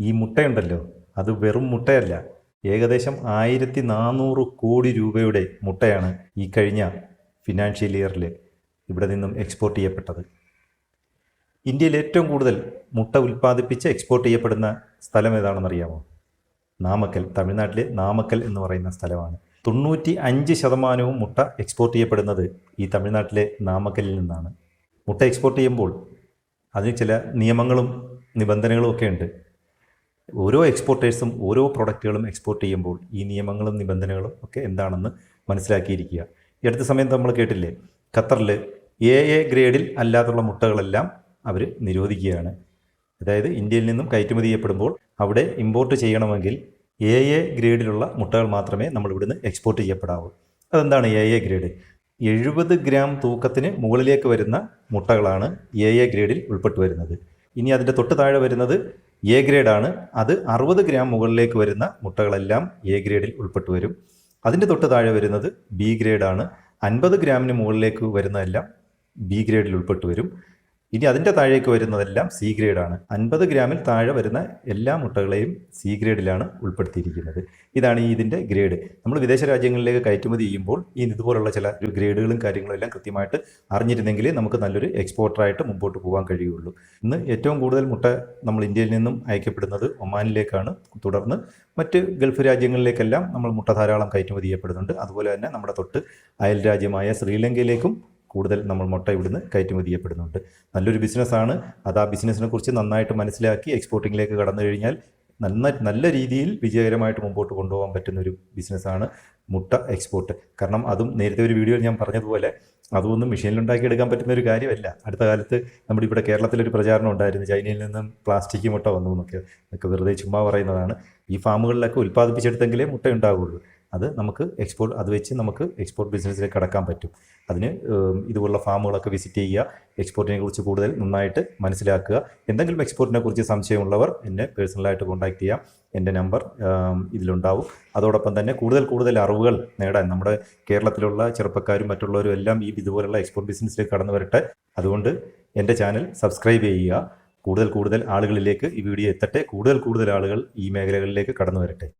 ഈ മുട്ടയുണ്ടല്ലോ. അത് വെറും മുട്ടയല്ല. ഏകദേശം ആയിരത്തി നാനൂറ് കോടി രൂപയുടെ മുട്ടയാണ് ഈ കഴിഞ്ഞ ഫിനാൻഷ്യൽ ഇയറിൽ ഇവിടെ നിന്നും എക്സ്പോർട്ട് ചെയ്യപ്പെട്ടത്. ഇന്ത്യയിൽ ഏറ്റവും കൂടുതൽ മുട്ട ഉൽപ്പാദിപ്പിച്ച് എക്സ്പോർട്ട് ചെയ്യപ്പെടുന്ന സ്ഥലം ഏതാണെന്നറിയാമോ? നാമക്കൽ തമിഴ്നാട്ടിലെ നാമക്കൽ എന്ന് പറയുന്ന സ്ഥലമാണ്. തൊണ്ണൂറ്റി അഞ്ച് ശതമാനവും മുട്ട എക്സ്പോർട്ട് ചെയ്യപ്പെടുന്നത് ഈ തമിഴ്നാട്ടിലെ നാമക്കലിൽ നിന്നാണ്. മുട്ട എക്സ്പോർട്ട് ചെയ്യുമ്പോൾ അതിന് ചില നിയമങ്ങളും നിബന്ധനകളും ഒക്കെ ഉണ്ട്. ഓരോ എക്സ്പോർട്ടേഴ്സും ഓരോ പ്രൊഡക്റ്റുകളും എക്സ്പോർട്ട് ചെയ്യുമ്പോൾ ഈ നിയമങ്ങളും നിബന്ധനകളും ഒക്കെ എന്താണെന്ന് മനസ്സിലാക്കിയിരിക്കുക. ഈ അടുത്ത സമയത്ത് നമ്മൾ കേട്ടില്ലേ? ഖത്തറിൽ എ എ ഗ്രേഡിൽ അല്ലാത്തുള്ള മുട്ടകളെല്ലാം അവർ നിരോധിക്കുകയാണ്. അതായത് ഇന്ത്യയിൽ നിന്നും കയറ്റുമതി ചെയ്യപ്പെടുമ്പോൾ അവിടെ ഇമ്പോർട്ട് ചെയ്യണമെങ്കിൽ എ എ ഗ്രേഡിലുള്ള മുട്ടകൾ മാത്രമേ നമ്മൾ ഇവിടുന്ന് എക്സ്പോർട്ട് ചെയ്യപ്പെടാവൂ. അതെന്താണ് എ എ ഗ്രേഡ് എഴുപത് ഗ്രാം തൂക്കത്തിന് മുകളിലേക്ക് വരുന്ന മുട്ടകളാണ് എ എ ഗ്രേഡിൽ ഉൾപ്പെട്ടു വരുന്നത്. ഇനി അതിന്റെ തൊട്ട് താഴെ വരുന്നത് എ ഗ്രേഡാണ് അത് അറുപത് ഗ്രാം മുകളിലേക്ക് വരുന്ന മുട്ടകളെല്ലാം എ ഗ്രേഡിൽ ഉൾപ്പെട്ടു വരും. അതിന്റെ തൊട്ട് താഴെ വരുന്നത് ബി ഗ്രേഡാണ് അൻപത് ഗ്രാമിന് മുകളിലേക്ക് വരുന്നതെല്ലാം ബി ഗ്രേഡിൽ ഉൾപ്പെട്ടു വരും. ഇനി അതിന്റെ താഴേക്ക് വരുന്നതെല്ലാം സി ഗ്രേഡാണ് അൻപത് ഗ്രാമിൽ താഴെ വരുന്ന എല്ലാ മുട്ടകളെയും സി ഗ്രേഡിലാണ് ഉൾപ്പെടുത്തിയിരിക്കുന്നത്. ഇതാണ് ഇതിന്റെ ഗ്രേഡ്. നമ്മൾ വിദേശ രാജ്യങ്ങളിലേക്ക് കയറ്റുമതി ചെയ്യുമ്പോൾ ഈ ഇതുപോലുള്ള ചില ഗ്രേഡുകളും കാര്യങ്ങളും എല്ലാം കൃത്യമായിട്ട് അറിഞ്ഞിരുന്നെങ്കിൽ നമുക്ക് നല്ലൊരു എക്സ്പോർട്ടറായിട്ട് മുമ്പോട്ട് പോകാൻ കഴിയുള്ളൂ. ഇന്ന് ഏറ്റവും കൂടുതൽ മുട്ട നമ്മൾ ഇന്ത്യയിൽ നിന്നും അയക്കപ്പെടുന്നത് ഒമാനിലേക്കാണ്. തുടർന്ന് മറ്റ് ഗൾഫ് രാജ്യങ്ങളിലേക്കെല്ലാം നമ്മൾ മുട്ട ധാരാളം കയറ്റുമതി ചെയ്യപ്പെടുന്നുണ്ട്. അതുപോലെ തന്നെ നമ്മുടെ തൊട്ട് അയൽ രാജ്യമായ ശ്രീലങ്കയിലേക്കും കൂടുതൽ നമ്മൾ മുട്ട ഇവിടുന്ന് കയറ്റുമതി ചെയ്യപ്പെടുന്നുണ്ട്. നല്ലൊരു ബിസിനസ്സാണ് അത് ആ ബിസിനസ്സിനെ കുറിച്ച് നന്നായിട്ട് മനസ്സിലാക്കി എക്സ്പോർട്ടിങ്ങിലേക്ക് കടന്നു കഴിഞ്ഞാൽ നന്ന നല്ല രീതിയിൽ വിജയകരമായിട്ട് മുമ്പോട്ട് കൊണ്ടുപോകാൻ പറ്റുന്ന ഒരു ബിസിനസ്സാണ് മുട്ട എക്സ്പോർട്ട് കാരണം അതും നേരത്തെ ഒരു വീഡിയോയിൽ ഞാൻ പറഞ്ഞതുപോലെ അതൊന്നും മെഷീനിൽ ഉണ്ടാക്കിയെടുക്കാൻ പറ്റുന്ന ഒരു കാര്യമല്ല. അടുത്ത കാലത്ത് നമ്മുടെ ഇവിടെ കേരളത്തിലൊരു പ്രചാരണം ഉണ്ടായിരുന്നു. ചൈനയിൽ നിന്നും പ്ലാസ്റ്റിക് മുട്ട വന്നു എന്നൊക്കെ. വെറുതെ ചുമ്മാ പറയുന്നതാണ്. ഈ ഫാമുകളിലൊക്കെ ഉൽപ്പാദിപ്പിച്ചെടുത്തെങ്കിലേ മുട്ട ഉണ്ടാവുകയുള്ളൂ അത് നമുക്ക് എക്സ്പോർട്ട് അത് വെച്ച് നമുക്ക് എക്സ്പോർട്ട് ബിസിനസ്സിലേക്ക് കടക്കാൻ പറ്റും. അതിന് ഇതുപോലുള്ള ഫാമുകളൊക്കെ വിസിറ്റ് ചെയ്യുക എക്സ്പോർട്ടിനെ കുറിച്ച് കൂടുതൽ നന്നായിട്ട് മനസ്സിലാക്കുക. എന്തെങ്കിലും എക്സ്പോർട്ടിനെ കുറിച്ച് സംശയമുള്ളവർ എന്നെ പേഴ്സണലായിട്ട് കോൺടാക്ട് ചെയ്യാം. എന്റെ നമ്പർ ഇതിലുണ്ടാവും. അതോടൊപ്പം തന്നെ കൂടുതൽ കൂടുതൽ അറിവുകൾ നേടാൻ നമ്മുടെ കേരളത്തിലുള്ള ചെറുപ്പക്കാരും മറ്റുള്ളവരും എല്ലാം ഈ ഇതുപോലുള്ള എക്സ്പോർട്ട് ബിസിനസ്സിലേക്ക് കടന്നു വരട്ടെ. അതുകൊണ്ട് എന്റെ ചാനൽ സബ്സ്ക്രൈബ് ചെയ്യുക. കൂടുതൽ കൂടുതൽ ആളുകളിലേക്ക് ഈ വീഡിയോ എത്തട്ടെ. കൂടുതൽ കൂടുതൽ ആളുകൾ ഈ മേഖലകളിലേക്ക് കടന്നു വരട്ടെ.